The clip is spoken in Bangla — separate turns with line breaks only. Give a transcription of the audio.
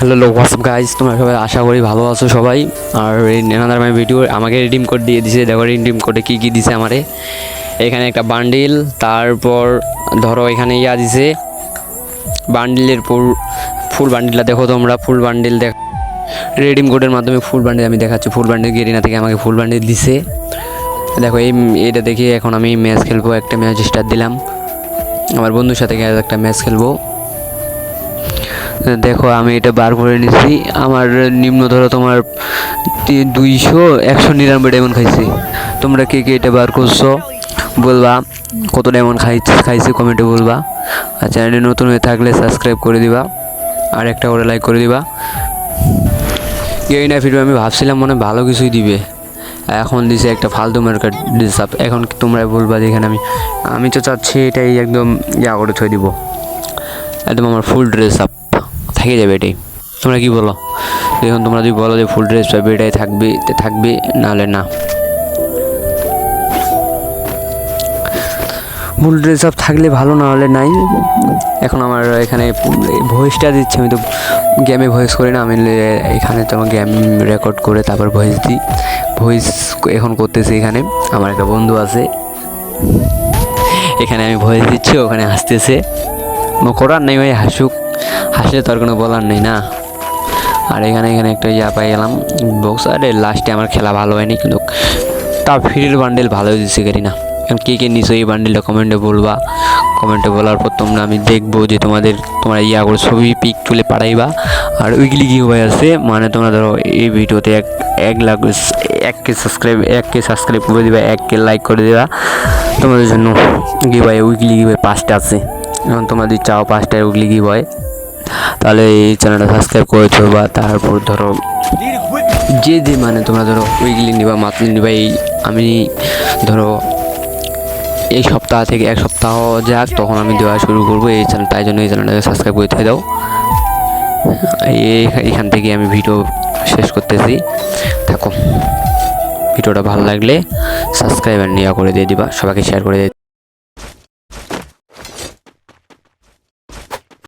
হ্যালো লোক হোয়াটসঅ্যাপ গাইজ তোমরা সবাই আশা করি ভালো আছো সবাই। আর এই নেনাদার মাই ভিডিও আমাকে রিডিম কোড দিয়ে দিছে। দেখো রিডিম কোডে কী কী দিছে আমারে। এখানে একটা বান্ডিল তারপর ধরো এখানে ইয়া দিছে। বান্ডিলের ফুল ফুল বান্ডিলটা দেখো তোমরা ফুল বান্ডিল দেখ রেডিম কোডের মাধ্যমে ফুল বান্ডিল আমি দেখাচ্ছি। ফুল বান্ডিল গেরিনা থেকে আমাকে ফুল বান্ডিল দিছে। দেখো, এই এটা দেখে এখন আমি ম্যাচ খেলব। একটা ম্যাচ স্টার্ট দিলাম। আমার বন্ধুর সাথে একটা ম্যাচ খেলব। দেখো, আমি এটা বার করে নিছি। আমার নিম্ন ধরো তোমার দুইশো, একশো নিরানব্বই ডায়মন্ড খাইছি। তোমরা কে কে এটা বার করছ বলবা। কত ডায়মন্ড খাইছি খাইছি কমেন্টে বলবা। আর চ্যানেলে নতুন হয়ে থাকলে সাবস্ক্রাইব করে দিবা। আর একটা করে লাইক করে দিবা। এই না ভিডিও আমি ভাবছিলাম মনে ভালো কিছুই দিবে। এখন দিছে একটা ফালতু মার্কেট ডিসাপ এখন তোমরা বলবা যে এখানে আমি আমি তো চাচ্ছি এটাই একদম ইয়া করে থয়ে দিব। একদম আমার ফুল ড্রেস আপ থেকে যাবে এটাই তোমরা কি বলো? দেখুন, তোমরা যদি বলো যে ফুল ড্রেস পাবে, এটাই থাকবে থাকবে, নাহলে না। ফুল ড্রেস আপ থাকলে ভালো না হলে নাই। এখন আমার এখানে ভয়েসটা দিচ্ছে, আমি তো গেমে ভয়েস করি না, আমি এখানে তো আমার গেম রেকর্ড করে তারপর ভয়েস দিই ভয়েস এখন করতেছি এখানে, আমার একটা বন্ধু আছে। এখানে আমি ভয়েস দিচ্ছি, ওখানে হাসতেছে। করার নেই ভাই হাসুক। হাসলে তো আর কোনো বলার নেই না। আর এখানে এখানে একটা ইয়া পাই গেলাম বক্স আরে লাস্টে আমার খেলা ভালো হয়নি, কিন্তু তা ফ্রির বান্ডেল ভালো দিচ্ছে গাড়ি না এখন কে কে নিছো এই বান্ডেলটা কমেন্টে বলবা। কমেন্টে বলার পর তোমরা আমি দেখব যে তোমাদের, তোমরা ইয়া করে ছবি পিক তুলে পাঠাইবা। আর উইকলি হয়ে আছে মানে তোমরা ধরো এই ভিডিওতে এক এক লাখ, এক কে সাবস্ক্রাইব এক কে সাবস্ক্রাইব করে দিবা, এক কে লাইক করে দিবা। তোমাদের জন্য গিভ হয় উইকলি গিভ হয় পাঁচটা আছে। এখন যদি চাও পাঁচটা উইকলি গিভ হয় তাহলে এই চ্যানেলটা সাবস্ক্রাইব করেছ বা তারপর ধরো যে যে মানে তোমরা ধরো উইকলি নিবা মান্থলি নিবা, এই আমি ধরো এই সপ্তাহ থেকে এক সপ্তাহ যাক, তখন আমি দেওয়া শুরু করব। এই চ্যানেল তাই জন্য এই চ্যানেলটাকে সাবস্ক্রাইব করে দাও। এখান থেকে আমি ভিডিও শেষ করতেছি। থাকো। ভিডিওটা ভালো লাগলে সাবস্ক্রাইব আর নেওয়া করে দিয়ে দিবা। সবাইকে শেয়ার করে দিয়ে